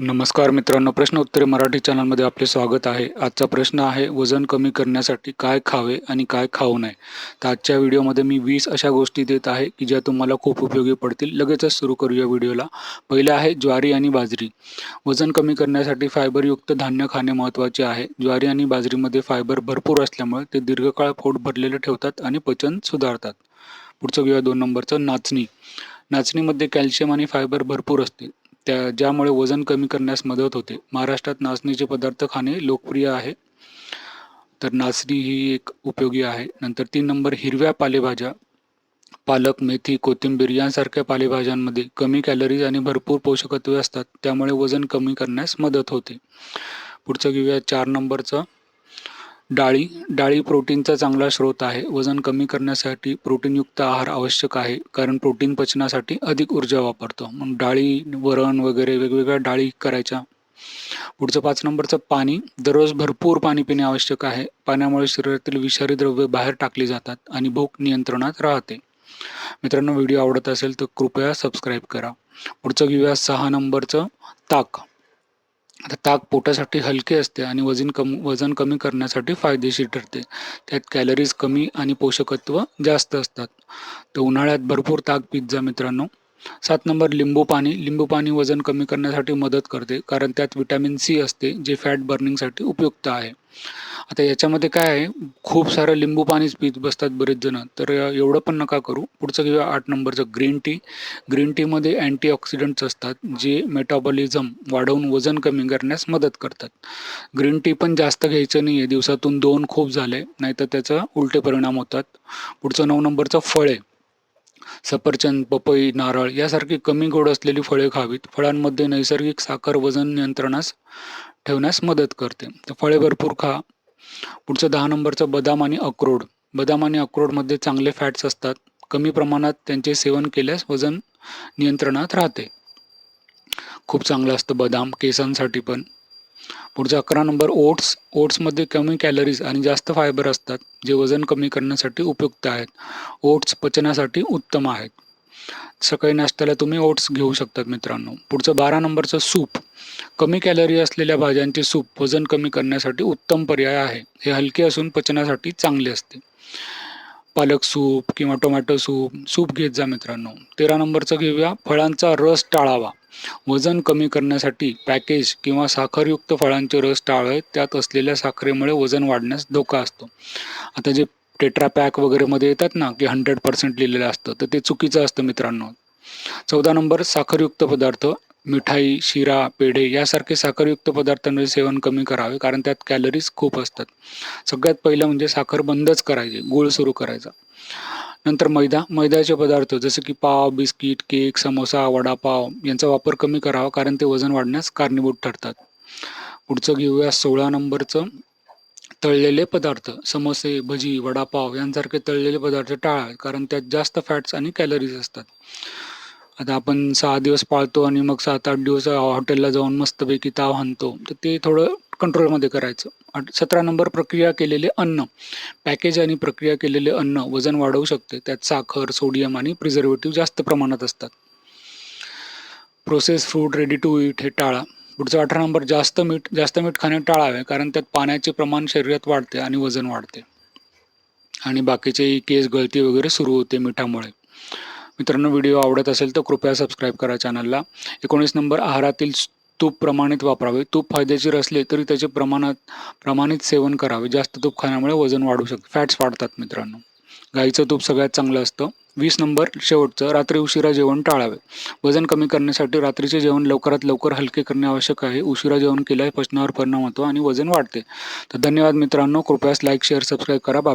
नमस्कार मित्रांनो प्रश्न उत्तरे मराठी चॅनलमध्ये आपले स्वागत आहे. आजचा प्रश्न आहे वजन कमी करण्यासाठी काय खावे आणि काय खाऊ नये? तर आजच्या व्हिडिओमध्ये मी वीस अशा गोष्टी देत आहे की ज्या तुम्हाला खूप उपयोगी पडतील. लगेचच सुरू करूया व्हिडिओला. पहिले आहे ज्वारी आणि बाजरी. वजन कमी करण्यासाठी फायबरयुक्त धान्य खाणे महत्त्वाचे आहे. ज्वारी आणि बाजरीमध्ये फायबर भरपूर असल्यामुळे ते दीर्घकाळ पोट भरलेले ठेवतात आणि पचन सुधारतात. पुढचं घेऊया दोन नंबरचं नाचणी. नाचणीमध्ये कॅल्शियम आणि फायबर भरपूर असते त्या ज्यामुळे वजन कमी करण्यास मदत होते. महाराष्ट्रात नाचणीचे पदार्थ खाणे लोकप्रिय आहे. तर नाचणी ही एक उपयोगी आहे. नंतर तीन नंबर हिरव्या पालेभाज्या. पालक मेथी कोथिंबीर यांसारख्या पालेभाज्यांमध्ये कमी कॅलरीज आणि भरपूर पोषकत्वे असतात. त्यामुळे वजन कमी करण्यास मदत होते. पुढचं घेऊया चार नंबरचं. डाळी डाळी प्रोटीनचा चांगला स्रोत आहे. वजन कमी करण्यासाठी प्रोटीनयुक्त आहार आवश्यक आहे कारण प्रोटीन पचनासाठी अधिक ऊर्जा वापरतो. मग डाळी वरण वगैरे वेगवेगळ्या डाळी करायच्या. पुढचं पाच नंबरचं पाणी. दररोज भरपूर पाणी पिणे आवश्यक आहे. पाण्यामुळे शरीरातील विषारी द्रव्य बाहेर टाकली जातात आणि भूक नियंत्रणात राहते. मित्रांनो व्हिडिओ आवडत असेल तर कृपया सबस्क्राईब करा. पुढचं घेऊया सहा नंबरचं ताक. आता ताक पोटासाठी हलके असते आणि वजन कम वजन कमी करण्यासाठी फायदेशीर ठरते. त्यात कॅलरीज कमी आणि पोषकत्व जास्त असतात. तर उन्हाळ्यात भरपूर ताक पिझ्झा जा मित्रांनो. सात नंबर लिंबू पाणी. लिंबू पाणी वजन कमी करण्यासाठी मदत करते कारण त्यात विटॅमिन सी असते जे फॅट बर्निंगसाठी उपयुक्त आहे. आता याच्यामध्ये काय आहे? खूप सारं लिंबू पाणीच पीत बसतात बरेच जण. तर एवढं पण नका करू. पुढचं घेऊया आठ नंबरचं ग्रीन टी ग्रीन टीमध्ये अँटीऑक्सिडंट्स असतात जे मेटाबॉलिझम वाढवून वजन कमी करण्यास मदत करतात. ग्रीन टी पण जास्त घ्यायचं नाही आहे दिवसातून दोन खूप झाले नाहीतर त्याचा उलटे परिणाम होतात. पुढचं नऊ नंबरचं फळे. सफरचंद पपई नारळ यासारखी कमी गोड असलेली फळे खावीत. फळांमध्ये नैसर्गिक साखर वजन नियंत्रणास ठेवण्यास मदत करते. तर फळे भरपूर खा. पुढचं दहा नंबरचं बदाम आणि अक्रोड. बदाम आणि अक्रोडमध्ये चांगले फॅट्स असतात. कमी प्रमाणात त्यांचे सेवन केल्यास वजन नियंत्रणात राहते. खूप चांगलं असतं बदाम केसांसाठी पण. पुढचा अकरा नंबर ओट्स. ओट्समध्ये कमी कॅलरीज आणि जास्त फायबर असतात जे वजन कमी करण्यासाठी उपयुक्त आहेत. ओट्स पचनासाठी उत्तम आहेत. सकाळी नाश्त्याला तुम्ही ओट्स घेऊ शकतात मित्रांनो. पुढचं बारा नंबरचं सूप. कमी कॅलरी असलेल्या भाज्यांचे सूप वजन कमी करण्यासाठी उत्तम पर्याय आहे. हे हलके असून पचनासाठी चांगले असते. पालक सूप किंवा टोमॅटो सूप. सूप घेत जा मित्रांनो. तेरा नंबरचं घेऊया. फळांचा रस टाळावा. वजन कमी करण्यासाठी पॅकेज किंवा साखरयुक्त फळांचे रस टाळत त्यात असलेल्या साखरेमुळे वजन वाढण्यास धोका असतो. आता जे टेट्रा पॅक वगैरेमध्ये येतात ना की हंड्रेड पर्सेंट लिहिलेलं असतं तर ते चुकीचं असतं मित्रांनो. चौदा नंबर साखरयुक्त पदार्थ मिठाई शिरा पेढे यासारखे साखरयुक्त पदार्थांचे सेवन कमी करावे कारण त्यात कॅलरीज खूप असतात. सगळ्यात पहिलं म्हणजे साखर बंदच करायची गुळ सुरू करायचा. नंतर मैदा मैद्याचे पदार्थ जसं की पाव बिस्किट केक समोसा वडापाव यांचा वापर कमी करावा कारण ते वजन वाढण्यास कारणीभूत ठरतात. पुढचं घेऊया सोळा नंबरचं. तळलेले पदार्थ समोसे भजी वडापाव यांसारखे तळलेले पदार्थ टाळा कारण त्यात जास्त फॅट्स आणि कॅलरीज असतात. आता आपण सहा दिवस पाळतो आणि मग सात आठ दिवस हॉटेलला जाऊन मस्तपैकी ताव हाणतो. तर ते थोडं कंट्रोलमध्ये करायचं. सतरा नंबर प्रक्रिया केलेले अन्न. पॅकेज आणि प्रक्रिया केलेले अन्न वजन वाढवू शकते. त्यात साखर सोडियम आणि प्रिझर्वेटिव्ह जास्त प्रमाणात असतात. Process food ready to eat हे टाळा. पुढचा अठरा नंबर जास्त मीठ जास्त मीठ खाणे टाळावे कारण त्यात पाण्याचे प्रमाण शरीरात वाढते आणि वजन वाढते. आणि बाकीचे केस गळती वगैरे सुरू होते मिठामुळे. मित्रांनो व्हिडिओ आवडत असेल तर कृपया सबस्क्राईब करा चॅनलला एकोणीस नंबर आहारातील तूप प्रमाणित वापरावे तूप फायदेशीर असले तरी त्याचे प्रमाणात प्रमाणित सेवन करावे. जास्त तूप खाण्यामुळे वजन वाढू शकते. फॅट्स वाढतात मित्रांनो. गाईचं तूप सगळ्यात चांगलं असतं. वीस नंबर शेवटचं रात्री उशिरा जेवण टाळावे. वजन कमी करण्यासाठी रात्रीचे जेवण लवकरात लवकर हलके करणे आवश्यक आहे. उशिरा जेवण केल्यास पचनावर परिणाम होतो आणि वजन वाढते. तर धन्यवाद मित्रांनो. कृपयाच लाईक शेअर सबस्क्राईब करा. बाय